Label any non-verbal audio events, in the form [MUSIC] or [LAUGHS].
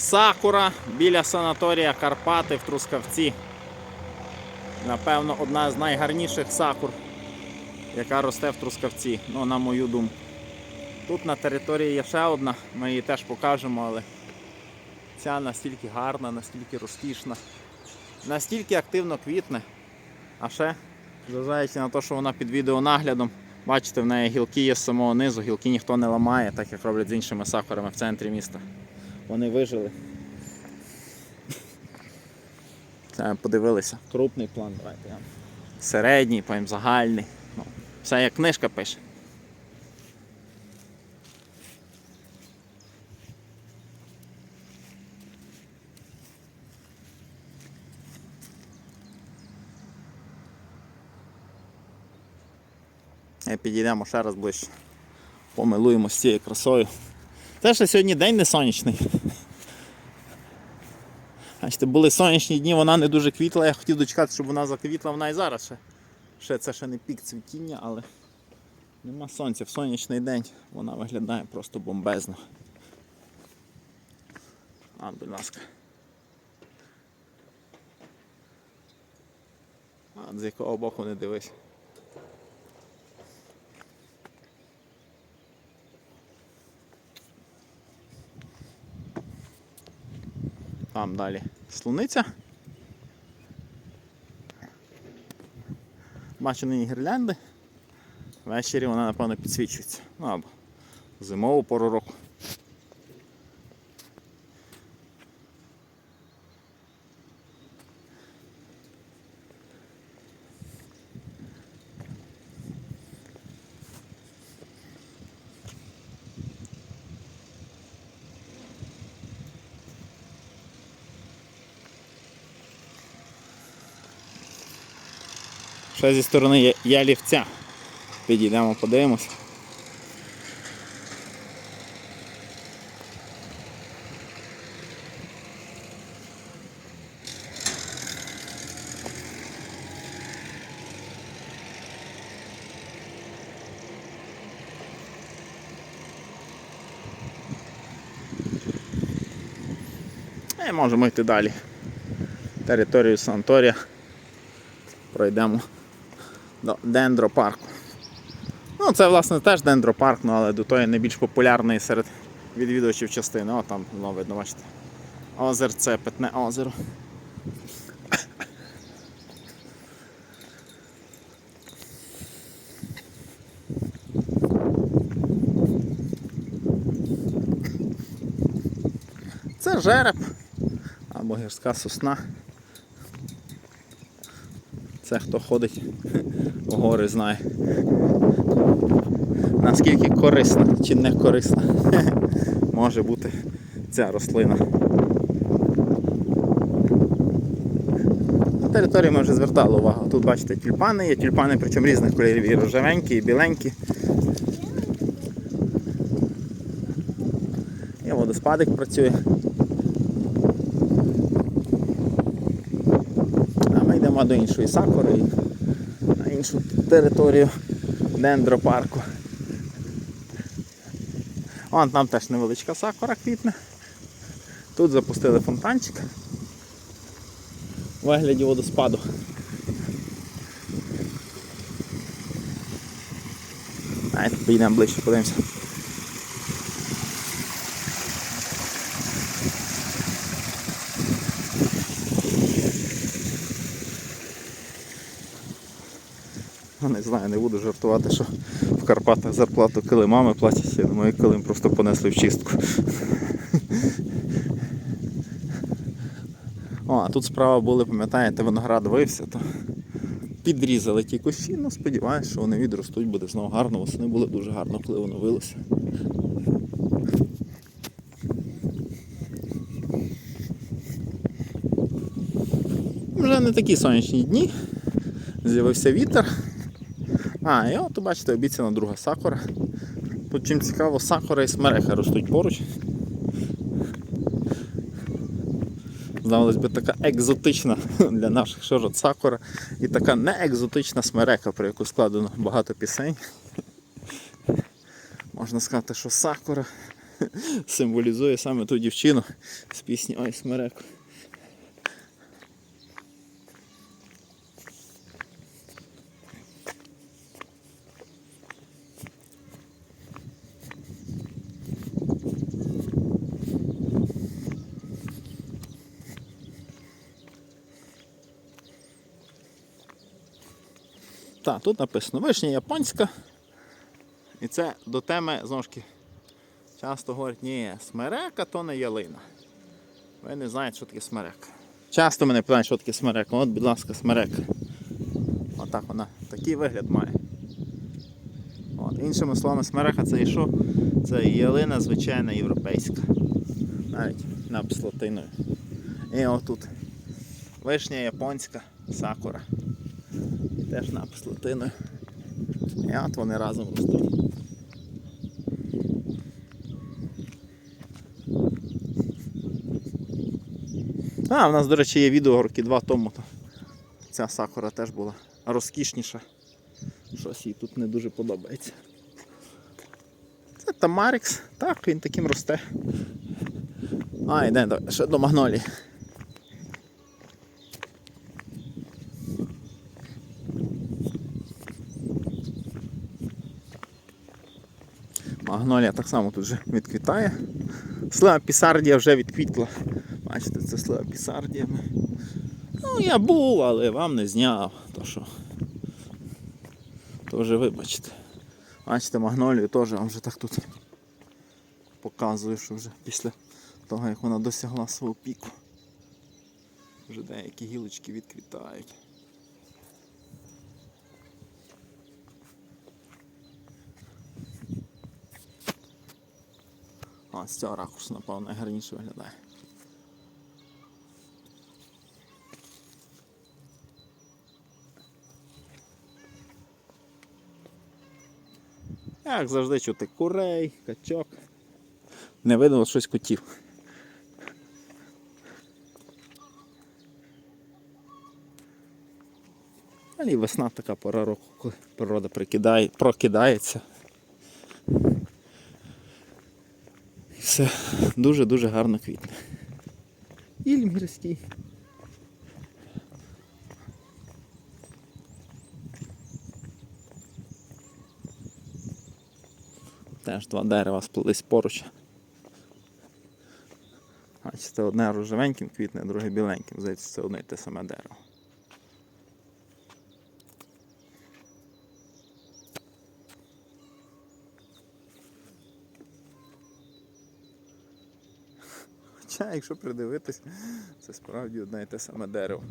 Сакура біля санаторія Карпати в Трускавці. Напевно, одна з найгарніших сакур, яка росте в Трускавці, ну, на мою думку. Тут на території є ще одна, ми її теж покажемо, але ця настільки гарна, настільки розкішна, настільки активно квітне. А ще, зважаючи на те, що вона під відеонаглядом, бачите, в неї гілки є з самого низу, гілки ніхто не ламає, так як роблять з іншими сакурами в центрі міста. Вони вижили. Це подивилися. Крупний план, давайте. я. Середній, потім загальний. Ну, все як книжка пише. Підійдемо ще раз ближче. Помилуємося з цією красою. Це ще сьогодні день не сонячний. Бачите, були сонячні дні, вона не дуже квітла. Я хотів дочекати, щоб вона заквітла, вона і зараз ще. ще це ще не пік цвітіння, але нема сонця. В сонячний день вона виглядає просто бомбезно. А, будь ласка. А, з якого боку не дивись. Там далі слуниця. Бачу нині гірлянди. Ввечері вона, напевно, підсвічується. Ну або зимову пору року. Ще зі сторони ялівця. Підійдемо, подивимось. І можемо йти далі. Територію санаторія. Пройдемо до дендропарку. Ну, це власне теж дендропарк, ну, але до тої найбільш популярної серед відвідувачів частини. О, там знову видно, бачите. Озерце, питне озеро. Це жереб або гірська сосна. Це хто ходить в гори знає. Наскільки корисна чи не корисна [LAUGHS] може бути ця рослина. На території ми вже звертали увагу. Тут бачите тюльпани є, тюльпани причому різних кольорів, і рожевенькі, і біленькі. І водоспадик працює. А ми йдемо до іншої сакури і на іншу територію дендропарку. Вон там теж невеличка сакура квітне. Тут запустили фонтанчик у вигляді водоспаду. Давайте поїдемо ближче, подивимося. Ну, Не знаю, не буду жартувати, що в Карпатах зарплату килимами платять. Я думаю, килим просто понесли в чистку. О, а тут справа були, пам'ятаєте, виноград вився, то підрізали ті кущі, ну сподіваюся, що вони відростуть, буде знову гарно. Восени були дуже гарно, коли воно вилося. Вже не такі сонячні дні. З'явився вітер. А, і от бачите, обіцяна друга сакура. Тут чим цікаво, сакура і смереха ростуть поруч. Здавалось би, така екзотична для наших широт сакура і така не екзотична смерека, про яку складено багато пісень. Можна сказати, що сакура [LAUGHS] символізує саме ту дівчину з пісні Ой смереку. Так, тут написано вишня японська. І це до теми, знову ж таки, часто говорять, ні, смерека то не ялина. Ви не знаєте, що таке смерека. Часто мене питають, що таке смерека. От, будь ласка, смерека. Отак вона. Такий вигляд має. От. Іншими словами, смереха це і що? Це ялина звичайна європейська. Навіть напис латиною. І отут. Вишня японська сакура. Теж напис латиною. І от вони разом ростуть. А, в нас, до речі, є відео роки два тому. То ця сакура теж була розкішніша. Щось їй тут не дуже подобається. Це Тамарікс. Так, він таким росте. А, йде ще до магнолії. Магнолія так само тут вже відквітає. Слива пісардія вже відквітла. Бачите, це слива пісардія. Ну, я був, але вам не зняв. То що. То вже вибачте. Бачите, магнолію теж вам вже так тут показую, що вже після того, як вона досягла свого піку. Вже деякі гілочки відквітають. А, з цього ракурсу, напевно, найгарніше виглядає. Як завжди чути курей, качок. Не видно щось котів. Але весна така пора року, коли природа прокидається. Все дуже-дуже гарно квітне. Ільм гірський. Теж два дерева сплелись поруч. Бачите, одне рожевеньким квітне, друге біленьким. Здається, це одне й те саме дерево. Хоча, [LAUGHS] якщо придивитись, це справді одне і те саме дерево.